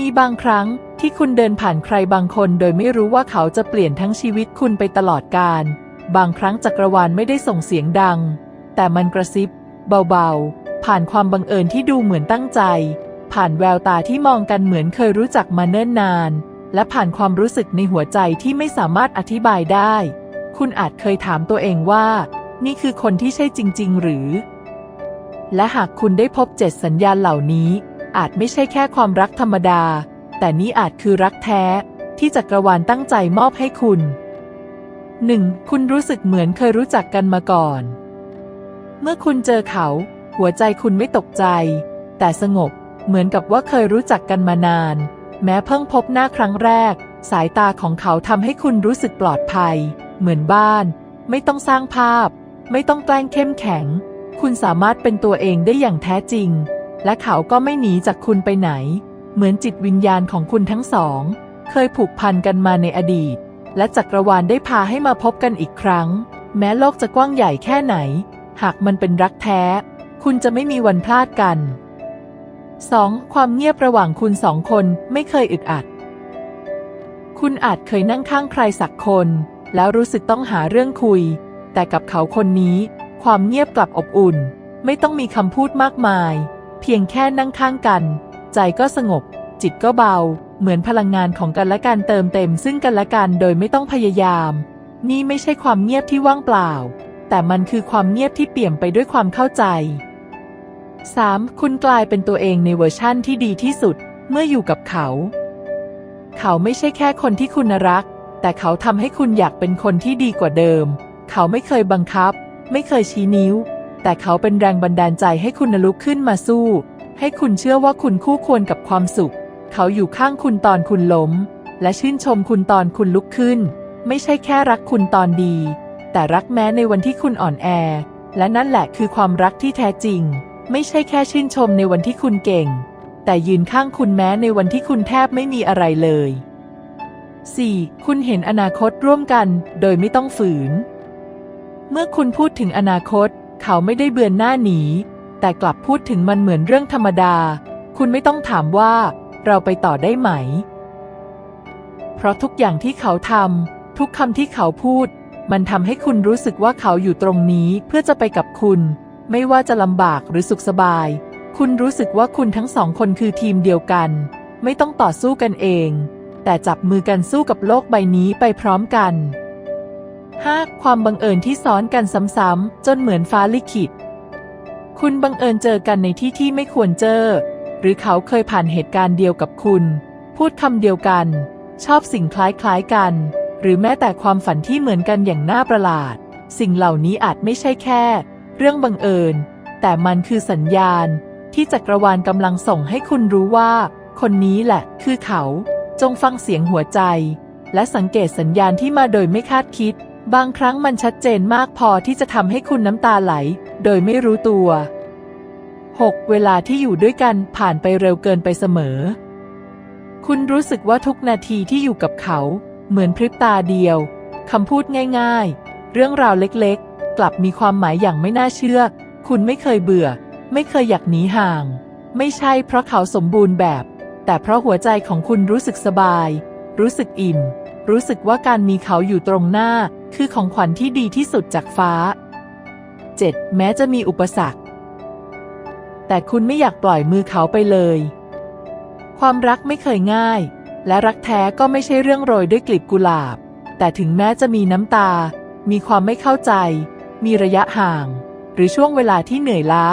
มีบางครั้งที่คุณเดินผ่านใครบางคนโดยไม่รู้ว่าเขาจะเปลี่ยนทั้งชีวิตคุณไปตลอดกาล บางครั้งจักรวาลไม่ได้ส่งเสียงดัง แต่มันกระซิบ เบาๆ ผ่านความบังเอิญที่ดูเหมือนตั้งใจ ผ่านแววตาที่มองกันเหมือนเคยรู้จักมาเนิ่นนาน และผ่านความรู้สึกในหัวใจที่ไม่สามารถอธิบายได้ คุณอาจเคยถามตัวเองว่า นี่คือคนที่ใช่จริง ๆ หรือ และหากคุณได้พบเจ็ดสัญญาณเหล่านี้ อาจไม่ใช่แค่ความรักธรรมดา แต่นี่อาจคือรักแท้ ที่จักรวาลตั้งใจมอบให้คุณ 1. คุณรู้สึกเหมือนเคยรู้จักกันมาก่อน เมื่อคุณเจอเขา หัวใจคุณไม่ตกใจ แต่สงบเหมือนกับว่าเคยรู้จักกันมานาน แม้เพิ่งพบหน้าครั้งแรก สายตาของเขาทำให้คุณรู้สึกปลอดภัย เหมือนบ้าน ไม่ต้องสร้างภาพ ไม่ต้องแกล้งเข้มแข็ง คุณสามารถเป็นตัวเองได้อย่างแท้จริง และเขาก็ไม่หนีจากคุณไปไหน เหมือนจิตวิญญาณของคุณทั้งสอง เคยผูกพันกันมาในอดีต และจักรวาลได้พาให้มาพบกันอีกครั้ง แม้โลกจะกว้างใหญ่แค่ไหน หากมันเป็นรักแท้ คุณจะไม่มีวันพลาดกัน 2. ความเงียบระหว่างคุณสองคนไม่เคยอึดอัด คุณอาจเคยนั่งข้างใครสักคน แล้วรู้สึกต้องหาเรื่องคุย แต่กับเขาคนนี้ ความเงียบกลับอบอุ่น ไม่ต้องมีคำพูดมากมาย เพียงแค่นั่งข้างกัน ใจก็สงบ จิตก็เบา เหมือนพลังงานของกันและกันเติมเต็มซึ่งกันและกันโดยไม่ต้องพยายาม นี่ไม่ใช่ความเงียบที่ว่างเปล่า แต่มันคือความเงียบที่เปี่ยมไปด้วยความเข้าใจ 3. คุณกลายเป็นตัวเองในเวอร์ชั่นที่ดีที่สุด เมื่ออยู่กับเขา เขาไม่ใช่แค่คนที่คุณรัก แต่เขาทำให้คุณอยากเป็นคนที่ดีกว่าเดิม เขาไม่เคยบังคับ ไม่เคยชี้นิ้ว แต่เขาเป็นแรงบันดาลใจให้คุณลุกขึ้นมาสู้ ให้คุณเชื่อว่าคุณคู่ควรกับความสุข เขาอยู่ข้างคุณตอนคุณล้ม และชื่นชมคุณตอนคุณลุกขึ้น ไม่ใช่แค่รักคุณตอนดี แต่รักแม้ในวันที่คุณอ่อนแอ และนั่นแหละคือความรักที่แท้จริง ไม่ใช่แค่ชื่นชมในวันที่คุณเก่ง แต่ยืนข้างคุณแม้ในวันที่คุณแทบไม่มีอะไรเลย 4. คุณเห็นอนาคตร่วมกัน โดยไม่ต้องฝืน เมื่อคุณพูดถึงอนาคต เขาไม่ได้เบือนหน้าหนี แต่กลับพูดถึงมันเหมือนเรื่องธรรมดา คุณไม่ต้องถามว่าเราไปต่อได้ไหม เพราะทุกอย่างที่เขาทำทุกคำที่เขาพูด มันทำให้คุณรู้สึกว่าเขาอยู่ตรงนี้เพื่อจะไปกับคุณ ไม่ว่าจะลำบากหรือสุขสบาย คุณรู้สึกว่าคุณทั้งสองคนคือทีมเดียวกัน ไม่ต้องต่อสู้กันเอง แต่จับมือกันสู้กับโลกใบนี้ไปพร้อมกัน 5. ความบังเอิญที่ซ้อนกันซ้ำๆจนเหมือนฟ้าลิขิต คุณบังเอิญเจอกันในที่ที่ไม่ควรเจอ หรือเขาเคยผ่านเหตุการณ์เดียวกับคุณ พูดคำเดียวกัน ชอบสิ่งคล้ายๆกัน หรือแม้แต่ความฝันที่เหมือนกันอย่างน่าประหลาด สิ่งเหล่านี้อาจไม่ใช่แค่ เรื่องบังเอิญ แต่มันคือสัญญาณ ที่จักรวาลกำลังส่งให้คุณรู้ว่า คนนี้แหละ คือเขา จงฟังเสียงหัวใจ และสังเกตสัญญาณที่มาโดยไม่คาดคิด บางครั้งมันชัดเจนมากพอที่จะทำให้คุณน้ำตาไหล โดยไม่รู้ตัว 6. เวลาที่อยู่ด้วยกันผ่านไปเร็วเกินไปเสมอ คุณรู้สึกว่าทุกนาทีที่อยู่กับเขา เหมือนพริบตาเดียวคำพูดง่าย ๆ เรื่องราวเล็กๆ กลับมีความหมายอย่างไม่น่าเชื่อ คุณไม่เคยเบื่อ ไม่เคยอยากหนีห่าง ไม่ใช่เพราะเขาสมบูรณ์แบบ แต่เพราะหัวใจของคุณรู้สึกสบาย รู้สึกอิ่ม รู้สึกว่าการมีเขาอยู่ตรงหน้า คือของขวัญที่ดีที่สุดจากฟ้า 7. แม้จะมีอุปสรรค แต่คุณไม่อยากปล่อยมือเขาไปเลย ความรักไม่เคยง่าย และรักแท้ก็ไม่ใช่เรื่องโรยด้วยกลีบกุหลาบ แต่ถึงแม้จะมีน้ำตา มีความไม่เข้าใจ มีระยะห่าง หรือช่วงเวลาที่เหนื่อยล้า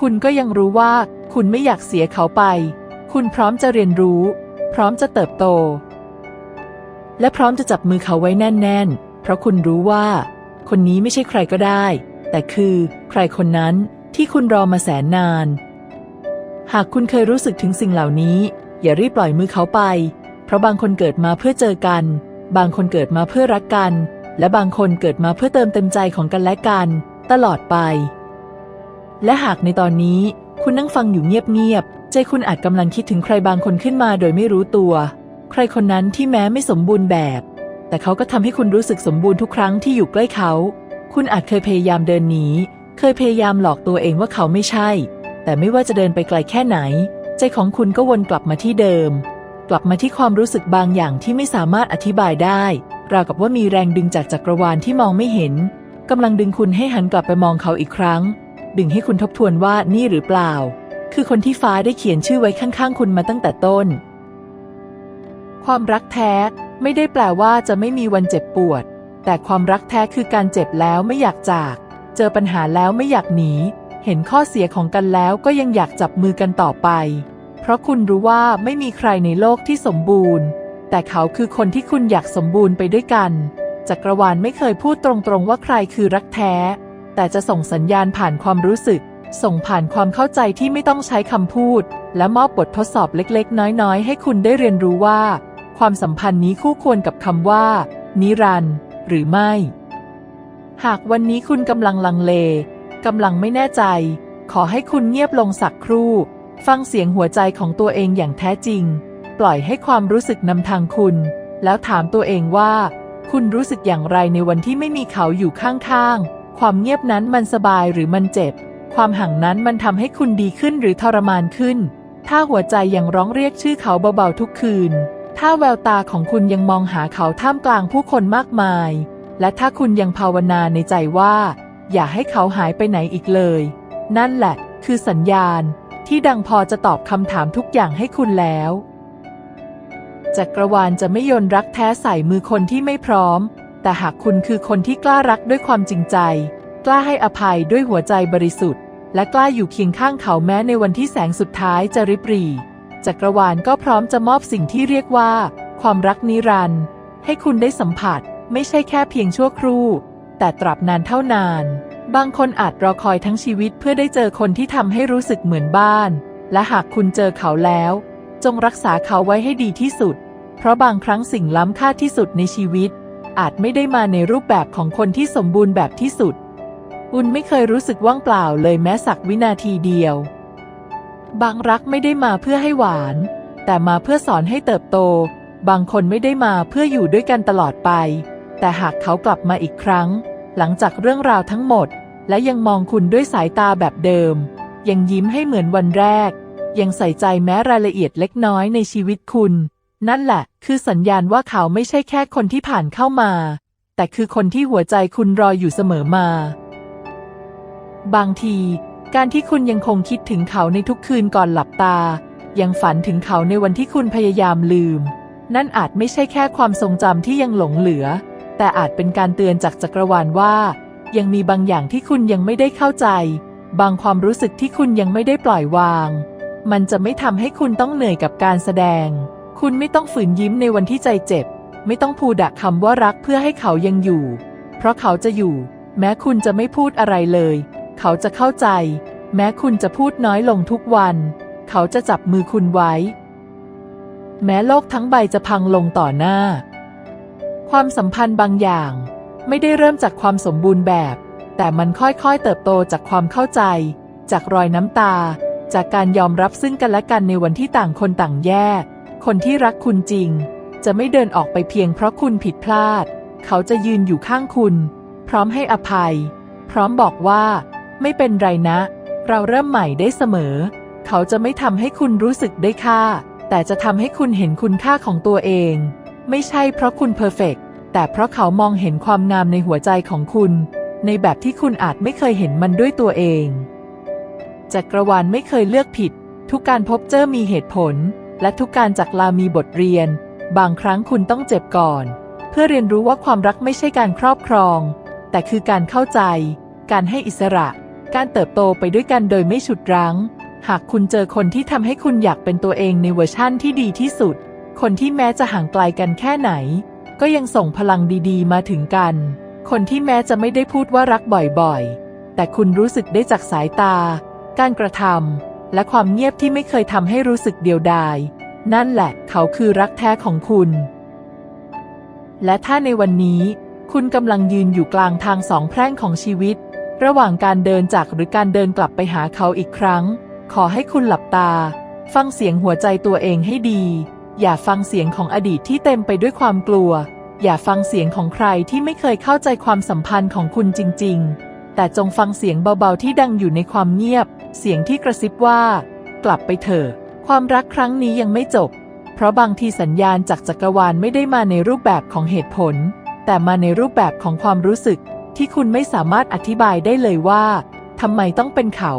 คุณก็ยังรู้ว่า คุณไม่อยากเสียเขาไป คุณพร้อมจะเรียนรู้ พร้อมจะเติบโต และพร้อมจะจับมือเขาไว้แน่น ๆ เพราะคุณรู้ว่า คนนี้ไม่ใช่ใครก็ได้ แต่คือใครคนนั้นที่คุณรอมาแสนนาน หากคุณเคยรู้สึกถึงสิ่งเหล่านี้ อย่ารีบปล่อยมือเขาไป เพราะบางคนเกิดมาเพื่อเจอกัน บางคนเกิดมาเพื่อรักกัน และบางคนเกิดมาเพื่อเติมเต็มใจของกันและกัน ตลอดไป และหากในตอนนี้คุณนั่งฟังอยู่เงียบๆใจคุณอาจกำลังคิดถึงใครบางคนขึ้นมาโดยไม่รู้ตัว ใครคนนั้นที่แม้ไม่สมบูรณ์แบบ แต่เขาก็ทำให้คุณรู้สึกสมบูรณ์ทุกครั้งที่อยู่ใกล้เขา คุณอาจเคยพยายามเดินหนี เคยพยายามหลอกตัวเองว่าเขาไม่ใช่ แต่ไม่ว่าจะเดินไปไกลแค่ไหน ใจของคุณก็วนกลับมาที่เดิม กลับมาที่ความรู้สึกบางอย่างที่ไม่สามารถอธิบายได้ ราวกับว่ามีแรงดึงจากจักรวาลที่มองไม่เห็นกำลังดึงคุณให้หันกลับไปมองเขาอีกครั้ง ดึงให้คุณทบทวนว่านี่หรือเปล่า คือคนที่ฟ้าได้เขียนชื่อไว้ข้างๆ คุณมาตั้งแต่ต้น ความรักแท้ไม่ได้แปลว่าจะไม่มีวันเจ็บปวด แต่ความรักแท้คือการเจ็บแล้วไม่อยากจาก เจอปัญหาแล้วไม่อยากหนี เห็นข้อเสียของกันแล้วก็ยังอยากจับมือกันต่อไป เพราะคุณรู้ว่าไม่มีใครในโลกที่สมบูรณ์ แต่เขาคือคนที่คุณอยากสมบูรณ์ไปด้วยกันจักรวาลไม่เคยพูดตรงๆว่าใครคือรักแท้ แต่จะส่งสัญญาณผ่านความรู้สึก ส่งผ่านความเข้าใจที่ไม่ต้องใช้คำพูด และมอบบททดสอบเล็กๆ น้อยๆ ให้คุณได้เรียนรู้ว่า ความสัมพันธ์นี้คู่ควรกับคำว่า นิรันด์หรือไม่ หากวันนี้คุณกำลังลังเลกำลังไม่แน่ใจ ขอให้คุณเงียบลงสักครู่ ฟังเสียงหัวใจของตัวเองอย่างแท้จริง ปล่อยให้ความรู้สึกนำทางคุณ แล้วถามตัวเองว่า คุณรู้สึกอย่างไรในวันที่ไม่มีเขาอยู่ข้างๆ ความเงียบนั้นมันสบายหรือมันเจ็บ ความห่างนั้นมันทำให้คุณดีขึ้นหรือทรมานขึ้น ถ้าหัวใจยังร้องเรียกชื่อเขาเบาๆทุกคืน ถ้าแววตาของคุณยังมองหาเขาท่ามกลางผู้คนมากมาย และถ้าคุณยังภาวนาในใจว่า อย่าให้เขาหายไปไหนอีกเลย นั่นแหละ คือสัญญาณ ที่ดังพอจะตอบคำถามทุกอย่างให้คุณแล้วจักรวาลจะไม่ยนรักแท้ใส่มือคนที่ไม่พร้อม แต่หากคุณคือคนที่กล้ารักด้วยความจริงใจ กล้าให้อภัยด้วยหัวใจบริสุทธิ์ และกล้าอยู่เคียงข้างเขาแม้ในวันที่แสงสุดท้ายจะริบหรี่ จักรวาลก็พร้อมจะมอบสิ่งที่เรียกว่า ความรักนิรันดร์ให้คุณได้สัมผัส ไม่ใช่แค่เพียงชั่วครู่ แต่ตราบนานเท่านาน บางคนอาจรอคอยทั้งชีวิตเพื่อได้เจอคนที่ทำให้รู้สึกเหมือนบ้าน และหากคุณเจอเขาแล้ว จงรักษาเขาไว้ให้ดีที่สุด เพราะบางครั้งสิ่งล้ำค่าที่สุดในชีวิต อาจไม่ได้มาในรูปแบบของคนที่สมบูรณ์แบบที่สุด อุ่นไม่เคยรู้สึกว่างเปล่าเลยแม้สักวินาทีเดียว บางรักไม่ได้มาเพื่อให้หวาน แต่มาเพื่อสอนให้เติบโต บางคนไม่ได้มาเพื่ออยู่ด้วยกันตลอดไป แต่หากเขากลับมาอีกครั้ง หลังจากเรื่องราวทั้งหมด และยังมองคุณด้วยสายตาแบบเดิม ยังยิ้มให้เหมือนวันแรก ยังใส่ใจแม้รายละเอียดเล็กน้อยในชีวิตคุณ นั่นแหละ คือสัญญาณว่าเขาไม่ใช่แค่คนที่ผ่านเข้ามา แต่คือคนที่หัวใจคุณรออยู่เสมอมา บางที การที่คุณยังคงคิดถึงเขาในทุกคืนก่อนหลับตา ยังฝันถึงเขาในวันที่คุณพยายามลืม นั่นอาจไม่ใช่แค่ความทรงจำที่ยังหลงเหลือ แต่อาจเป็นการเตือนจากจักรวาลว่า ยังมีบางอย่างที่คุณยังไม่ได้เข้าใจ บางความรู้สึกที่คุณยังไม่ได้ปล่อยวาง มันจะไม่ทำให้คุณต้องเหนื่อยกับการแสดง คุณไม่ต้องฝืนยิ้มในวันที่ใจเจ็บ ไม่ต้องพูดคำว่ารักเพื่อให้เขายังอยู่ เพราะเขาจะอยู่ แม้คุณจะไม่พูดอะไรเลย เขาจะเข้าใจ แม้คุณจะพูดน้อยลงทุกวัน เขาจะจับมือคุณไว้ แม้โลกทั้งใบจะพังลงต่อหน้า ความสัมพันธ์บางอย่าง ไม่ได้เริ่มจากความสมบูรณ์แบบ แต่มันค่อยๆเติบโตจากความเข้าใจ จากรอยน้ำตา จากการยอมรับซึ่งกันและกันในวันที่ต่างคนต่างแยก คนที่รักคุณจริง จะไม่เดินออกไปเพียงเพราะคุณผิดพลาด เขาจะยืนอยู่ข้างคุณ พร้อมให้อภัย พร้อมบอกว่า ไม่เป็นไรนะ เราเริ่มใหม่ได้เสมอ เขาจะไม่ทำให้คุณรู้สึกได้ค่า แต่จะทำให้คุณเห็นคุณค่าของตัวเอง ไม่ใช่เพราะคุณเพอร์เฟกแต่เพราะเขามองเห็นความงามในหัวใจของคุณ ในแบบที่คุณอาจไม่เคยเห็นมันด้วยตัวเองจักรวาลไม่เคยเลือกผิด ทุกการพบเจอมีเหตุผล และทุกการจากลามีบทเรียน บางครั้งคุณต้องเจ็บก่อน เพื่อเรียนรู้ว่าความรักไม่ใช่การครอบครอง แต่คือการเข้าใจ การให้อิสระ การเติบโตไปด้วยกันโดยไม่ฉุดรั้ง หากคุณเจอคนที่ทำให้คุณอยากเป็นตัวเองในเวอร์ชั่นที่ดีที่สุด คนที่แม้จะห่างไกลกันแค่ไหน ก็ยังส่งพลังดีๆ มาถึงกัน คนที่แม้จะไม่ได้พูดว่ารักบ่อยๆ แต่คุณรู้สึกได้จากสายตา การกระทำและความเงียบที่ไม่เคยทำให้รู้สึกเดียวดาย นั่นแหละ เขาคือรักแท้ของคุณ และถ้าในวันนี้ คุณกำลังยืนอยู่กลางทางสองแพร่งของชีวิต ระหว่างการเดินจากหรือการเดินกลับไปหาเขาอีกครั้ง ขอให้คุณหลับตา ฟังเสียงหัวใจตัวเองให้ดี อย่าฟังเสียงของอดีตที่เต็มไปด้วยความกลัว อย่าฟังเสียงของใครที่ไม่เคยเข้าใจความสัมพันธ์ของคุณจริง ๆ แต่จงฟังเสียงเบาๆที่ดังอยู่ในความเงียบ เสียงที่กระซิบว่า กลับไปเถอะความรักครั้งนี้ยังไม่จบ เพราะบางทีสัญญาณจากจักรวาลไม่ได้มาในรูปแบบของเหตุผล แต่มาในรูปแบบของความรู้สึก ที่คุณไม่สามารถอธิบายได้เลยว่าทำไมต้องเป็นเขา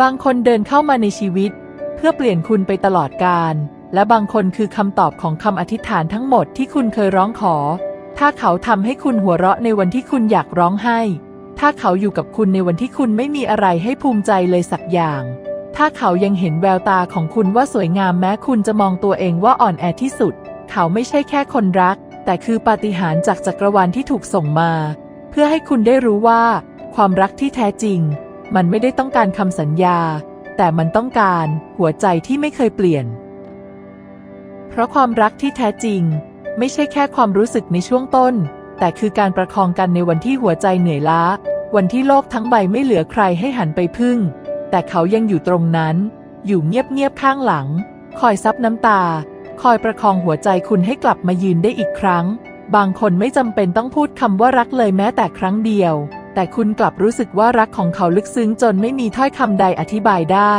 บางคนเดินเข้ามาในชีวิต เพื่อเปลี่ยนคุณไปตลอดกาลและบางคนคือคำตอบของคำอธิษฐานทั้งหมดที่คุณเคยร้องขอ ถ้าเขาทำให้คุณหัวเราะในวันที่คุณอยากร้องไห้ ถ้าเขาอยู่กับคุณในวันที่คุณไม่มีอะไรให้ภูมิใจเลยสักอย่าง ถ้าเขายังเห็นแววตาของคุณว่าสวยงามแม้คุณจะมองตัวเองว่าอ่อนแอที่สุด เขาไม่ใช่แค่คนรัก แต่คือปาฏิหาริย์จากจักรวาลที่ถูกส่งมา เพื่อให้คุณได้รู้ว่า ความรักที่แท้จริง มันไม่ได้ต้องการคำสัญญา แต่มันต้องการหัวใจที่ไม่เคยเปลี่ยน เพราะความรักที่แท้จริง ไม่ใช่แค่ความรู้สึกในช่วงต้น แต่คือการประคองกันในวันที่หัวใจเหนื่อยล้า วันที่โลกทั้งใบไม่เหลือใครให้หันไปพึ่ง แต่เขายังอยู่ตรงนั้น อยู่เงียบๆข้างหลัง คอยซับน้ำตา คอยประคองหัวใจคุณให้กลับมายืนได้อีกครั้ง บางคนไม่จำเป็นต้องพูดคำว่ารักเลยแม้แต่ครั้งเดียว แต่คุณกลับรู้สึกว่ารักของเขาลึกซึ้งจนไม่มีถ้อยคำใดอธิบายได้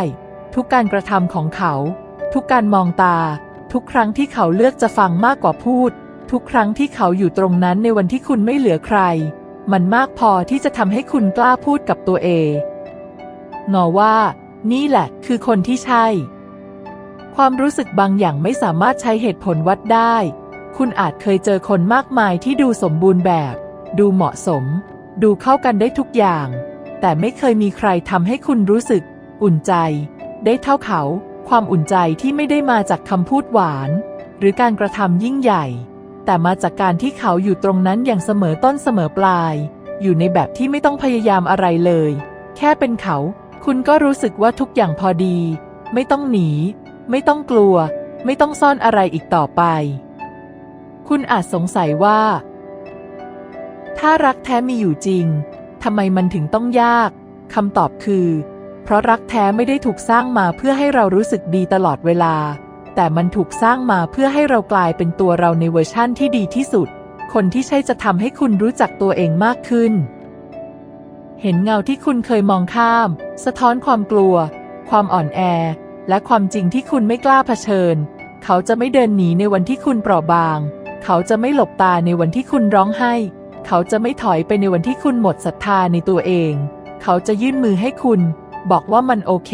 ทุกการกระทำของเขา ทุกการมองตา ทุกครั้งที่เขาเลือกจะฟังมากกว่าพูด ทุกครั้งที่เขาอยู่ตรงนั้นในวันที่คุณไม่เหลือใคร มันมากพอที่จะทำให้คุณกล้าพูดกับตัวเองงอว่า นี่แหละคือคนที่ใช่ ความรู้สึกบางอย่างไม่สามารถใช้เหตุผลวัดได้ คุณอาจเคยเจอคนมากมายที่ดูสมบูรณ์แบบ ดูเหมาะสม ดูเข้ากันได้ทุกอย่าง แต่ไม่เคยมีใครทำให้คุณรู้สึก อุ่นใจ ได้เท่าเขา ความอุ่นใจที่ไม่ได้มาจากคำพูดหวาน หรือการกระทำยิ่งใหญ่ แต่มาจากการที่เขาอยู่ตรงนั้นอย่างเสมอต้นเสมอปลาย อยู่ในแบบที่ไม่ต้องพยายามอะไรเลย แค่เป็นเขา คุณก็รู้สึกว่าทุกอย่างพอดี ไม่ต้องหนี ไม่ต้องกลัว ไม่ต้องซ่อนอะไรอีกต่อไป คุณอาจสงสัยว่า ถ้ารักแท้มีอยู่จริงทำไมมันถึงต้องยากคำตอบคือ เพราะรักแท้ไม่ได้ถูกสร้างมาเพื่อให้เรารู้สึกดีตลอดเวลา แต่มันถูกสร้างมาเพื่อให้เรากลายเป็นตัวเราในเวอร์ชั่นที่ดีที่สุด คนที่ใช่จะทำให้คุณรู้จักตัวเองมากขึ้น เห็นเงาที่คุณเคยมองข้าม สะท้อนความกลัว ความอ่อนแอ และความจริงที่คุณไม่กล้าเผชิญ เขาจะไม่เดินหนีในวันที่คุณเปราะบาง เขาจะไม่หลบตาในวันที่คุณร้องไห้ เขาจะไม่ถอยไปในวันที่คุณหมดศรัทธาในตัวเอง เขาจะยื่นมือให้คุณ บอกว่ามันโอเค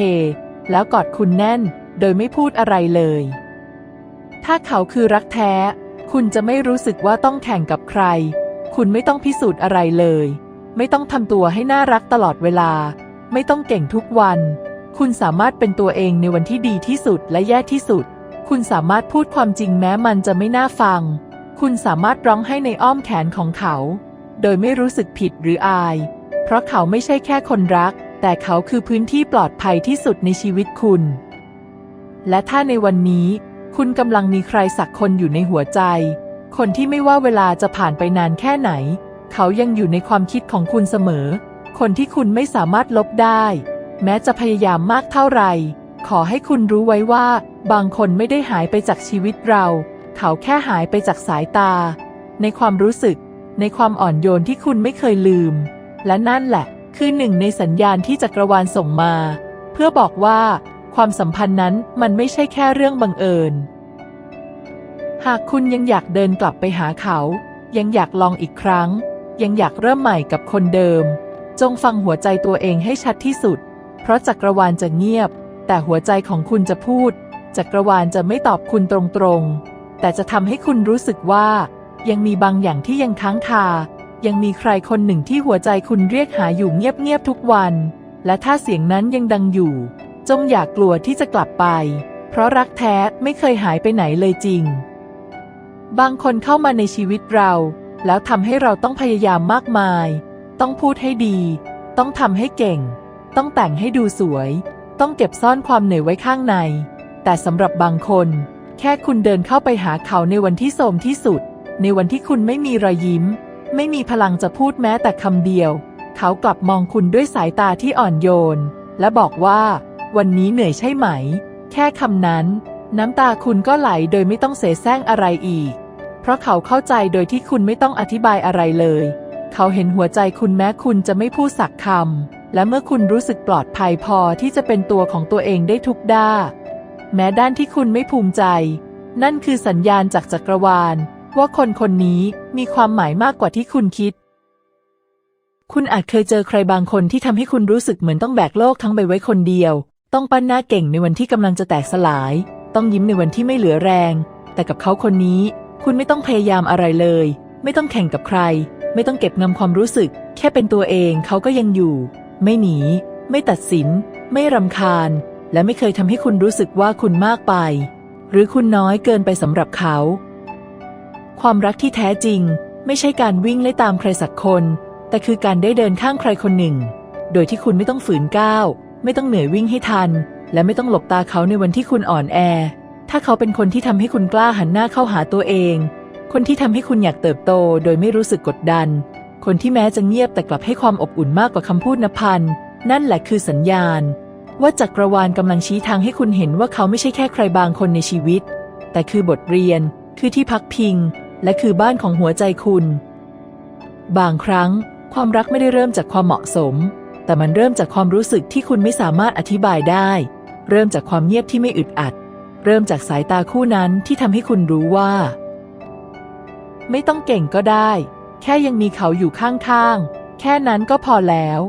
แล้วกอดคุณแน่น โดยไม่พูดอะไรเลย ถ้าเขาคือรักแท้ คุณจะไม่รู้สึกว่าต้องแข่งกับใคร คุณไม่ต้องพิสูจน์อะไรเลย ไม่ต้องทำตัวให้น่ารักตลอดเวลา ไม่ต้องเก่งทุกวัน คุณสามารถเป็นตัวเองในวันที่ดีที่สุดและแย่ที่สุด คุณสามารถพูดความจริงแม้มันจะไม่น่าฟัง คุณสามารถร้องให้ในอ้อมแขนของเขา โดยไม่รู้สึกผิดหรืออาย เพราะเขาไม่ใช่แค่คนรัก แต่เขาคือพื้นที่ปลอดภัยที่สุดในชีวิตคุณ และถ้าในวันนี้ คุณกำลังมีใครสักคนอยู่ในหัวใจ คนที่ไม่ว่าเวลาจะผ่านไปนานแค่ไหน เขายังอยู่ในความคิดของคุณเสมอ คนที่คุณไม่สามารถลบได้ แม้จะพยายามมากเท่าไหร่ ขอให้คุณรู้ไว้ว่า บางคนไม่ได้หายไปจากชีวิตเรา เขาแค่หายไปจากสายตา ในความรู้สึก ในความอ่อนโยนที่คุณไม่เคยลืม และนั่นแหละ คือหนึ่งในสัญญาณที่จักรวาลส่งมา เพื่อบอกว่า ความสัมพันธ์นั้นมันไม่ใช่แค่เรื่องบังเอิญ หากคุณยังอยากเดินกลับไปหาเขา ยังอยากลองอีกครั้ง ยังอยากเริ่มใหม่กับคนเดิม จงฟังหัวใจตัวเองให้ชัดที่สุด เพราะจักรวาลจะเงียบ แต่หัวใจของคุณจะพูด จักรวาลจะไม่ตอบคุณตรงๆ แต่จะทำให้คุณรู้สึกว่า ยังมีบางอย่างที่ยังค้างคา ยังมีใครคนหนึ่งที่หัวใจคุณเรียกหาอยู่เงียบๆทุกวัน และถ้าเสียงนั้นยังดังอยู่ จงอย่ากกลัวที่จะกลับไป เพราะรักแท้ไม่เคยหายไปไหนเลยจริง บางคนเข้ามาในชีวิตเรา แล้วทำให้เราต้องพยายามมากมาย ต้องพูดให้ดี ต้องทำให้เก่ง ต้องแต่งให้ดูสวย ต้องเก็บซ่อนความเหนื่อยไว้ข้างใน แต่สำหรับบางคน แค่คุณเดินเข้าไปหาเขาในวันที่โทรมที่สุด ในวันที่คุณไม่มีรอยยิ้ม ไม่มีพลังจะพูดแม้แต่คำเดียว เขากลับมองคุณด้วยสายตาที่อ่อนโยน และบอกว่า วันนี้เหนื่อยใช่ไหม แค่คำนั้น น้ำตาคุณก็ไหลโดยไม่ต้องเสแสร้งอะไรอีก เพราะเขาเข้าใจโดยที่คุณไม่ต้องอธิบายอะไรเลย เขาเห็นหัวใจคุณแม้คุณจะไม่พูดสักคำ และเมื่อคุณรู้สึกปลอดภัยพอที่จะเป็นตัวของตัวเองได้ทุกด้าแม้ด้านที่คุณไม่ภูมิใจ นั่นคือสัญญาณจากจักรวาล ว่าคนคนนี้มีความหมายมากกว่าที่คุณคิด คุณอาจเคยเจอใครบางคนที่ทำให้คุณรู้สึกเหมือนต้องแบกโลกทั้งใบไว้คนเดียว ต้องปั้นหน้าเก่งในวันที่กำลังจะแตกสลาย ต้องยิ้มในวันที่ไม่เหลือแรง แต่กับเขาคนนี้ คุณไม่ต้องพยายามอะไรเลย ไม่ต้องแข่งกับใคร ไม่ต้องเก็บงำความรู้สึก แค่เป็นตัวเองเขาก็ยังอยู่ ไม่หนี ไม่ตัดสิน ไม่รำคาญ และไม่เคยทำให้คุณรู้สึกว่าคุณมากไป หรือคุณน้อยเกินไปสำหรับเขา ความรักที่แท้จริง ไม่ใช่การวิ่งไล่ตามใครสักคน แต่คือการได้เดินข้างใครคนหนึ่ง โดยที่คุณไม่ต้องฝืนก้าว ไม่ต้องเหนื่อยวิ่งให้ทัน และไม่ต้องหลบตาเขาในวันที่คุณอ่อนแอ ถ้าเขาเป็นคนที่ทำให้คุณกล้าหันหน้าเข้าหาตัวเอง คนที่ทำให้คุณอยากเติบโต โดยไม่รู้สึกกดดัน คนที่แม้จะเงียบแต่กลับให้ความอบอุ่นมากกว่าคำพูดนับพันนั่นแหละคือสัญญาณ ว่าจักรวาลกำลังชี้ทางให้คุณเห็นว่าเขาไม่ใช่แค่ใครบางคนในชีวิต แต่คือบทเรียน คือที่พักพิง และคือบ้านของหัวใจคุณ บางครั้ง ความรักไม่ได้เริ่มจากความเหมาะสม แต่มันเริ่มจากความรู้สึกที่คุณไม่สามารถอธิบายได้ เริ่มจากความเงียบที่ไม่อึดอัด เริ่มจากสายตาคู่นั้นที่ทำให้คุณรู้ว่า ไม่ต้องเก่งก็ได้ แค่ยังมีเขาอยู่ข้างๆ แค่นั้นก็พอแล้ว